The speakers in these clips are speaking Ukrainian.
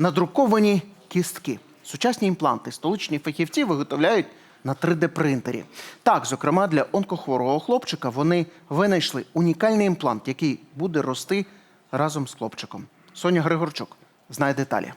надруковані кістки. Сучасні імпланти столичні фахівці виготовляють на 3D-принтері. Так, зокрема, для онкохворого хлопчика вони винайшли унікальний імплант, який буде рости разом з хлопчиком. Соня Григорчук знає деталі.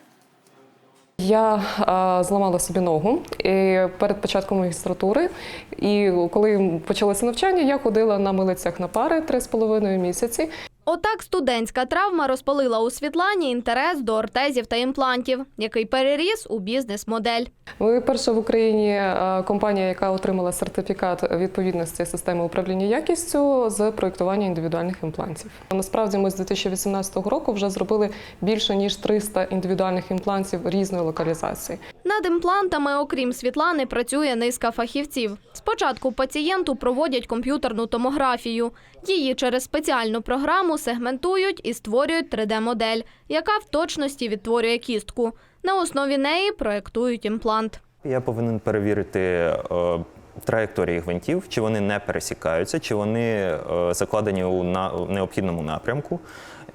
Я е, зламала собі ногу і перед початком магістратури. І коли почалося навчання, я ходила на милицях на пари три з половиною місяці. Отак студентська травма розпалила у Світлані інтерес до ортезів та імплантів, який переріс у бізнес-модель. Ми перша в Україні е, компанія, яка отримала сертифікат відповідності системи управління якістю з проєктування індивідуальних імплантів. Насправді ми з 2018 року вже зробили більше ніж 300 індивідуальних імплантів різної локалізації. Над імплантами, окрім Світлани, працює низка фахівців. Спочатку пацієнту проводять комп'ютерну томографію. Її через спеціальну програму сегментують і створюють 3D-модель, яка в точності відтворює кістку. На основі неї проєктують імплант. Я повинен перевірити е, траєкторії гвинтів, чи вони не пересікаються, чи вони е, закладені у на, необхідному напрямку.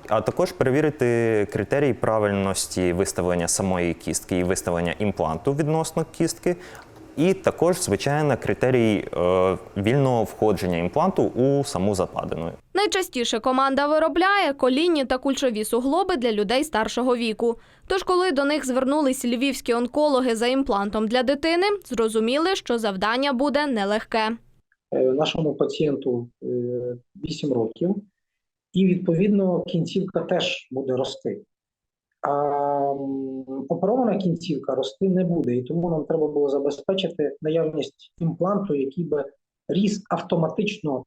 А також перевірити критерії правильності виставлення самої кістки і виставлення імпланту відносно кістки. І також, звичайно, критерій е, вільного входження імпланту у саму западину. Найчастіше команда виробляє колінні та кульшові суглоби для людей старшого віку. Тож, коли до них звернулись львівські онкологи за імплантом для дитини, зрозуміли, що завдання буде нелегке. Е, нашому пацієнту е, 8 років, і відповідно кінцівка теж буде рости. А оперована кінцівка рости не буде, і тому нам треба було забезпечити наявність імпланту, який би ріс автоматично,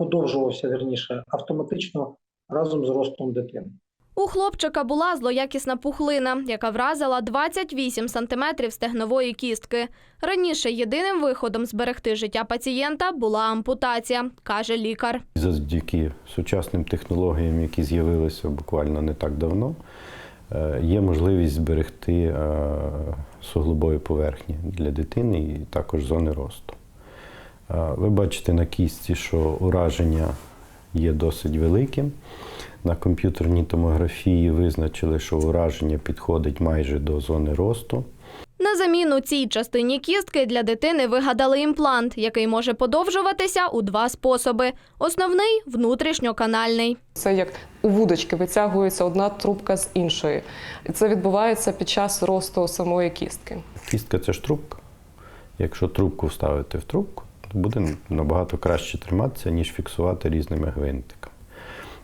подовжувався верніше, автоматично разом з ростом дитини. У хлопчика була злоякісна пухлина, яка вразила 28 сантиметрів стегнової кістки. Раніше єдиним виходом зберегти життя пацієнта була ампутація, каже лікар. Завдяки сучасним технологіям, які з'явилися буквально не так давно, е, є можливість зберегти е, суглобові поверхні для дитини і також зони росту. Ви бачите на кістці, що ураження є досить великим. На комп'ютерній томографії визначили, що ураження підходить майже до зони росту. На заміну цій частині кістки для дитини вигадали імплант, який може подовжуватися у два способи: основний внутрішньоканальний. Це як у вудочки витягується одна трубка з іншої. І це відбувається під час росту самої кістки. Кістка це ж трубка. Якщо трубку вставити в трубку, буде набагато краще триматися, ніж фіксувати різними гвинтиками.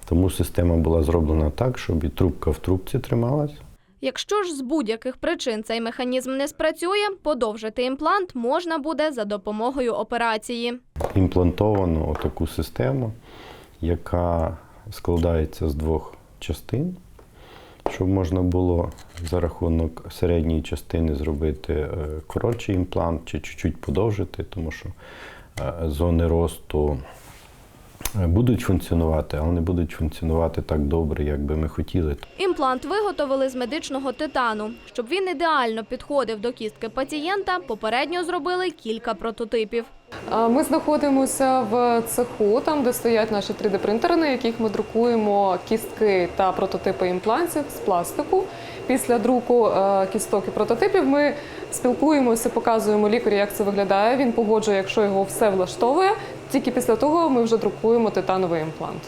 Тому система була зроблена так, щоб і трубка в трубці трималась. Якщо ж з будь-яких причин цей механізм не спрацює, подовжити імплант можна буде за допомогою операції. Імплантовано таку систему, яка складається з двох частин, щоб можна було за рахунок середньої частини зробити е, коротший імплант чи чуть-чуть подовжити, тому що е, зони росту будуть функціонувати, але не будуть функціонувати так добре, як би ми хотіли. Імплант виготовили з медичного титану. Щоб він ідеально підходив до кістки пацієнта, попередньо зробили кілька прототипів. А Ми знаходимося в цеху, там де стоять наші 3D-принтери, на яких ми друкуємо кістки та прототипи імплантів з пластику. Після друку кісток і прототипів ми спілкуємося, показуємо лікарю, як це виглядає. Він погоджує, якщо його все влаштовує. Тільки після того ми вже друкуємо титановий імплант.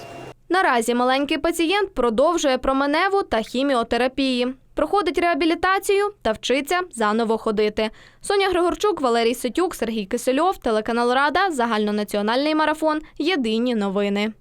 Наразі маленький пацієнт продовжує променеву та хіміотерапії. Проходить реабілітацію та вчиться заново ходити. Соня Григорчук, Валерій Сетюк, Сергій Кисельов, телеканал Рада, загальнонаціональний марафон. Єдині новини.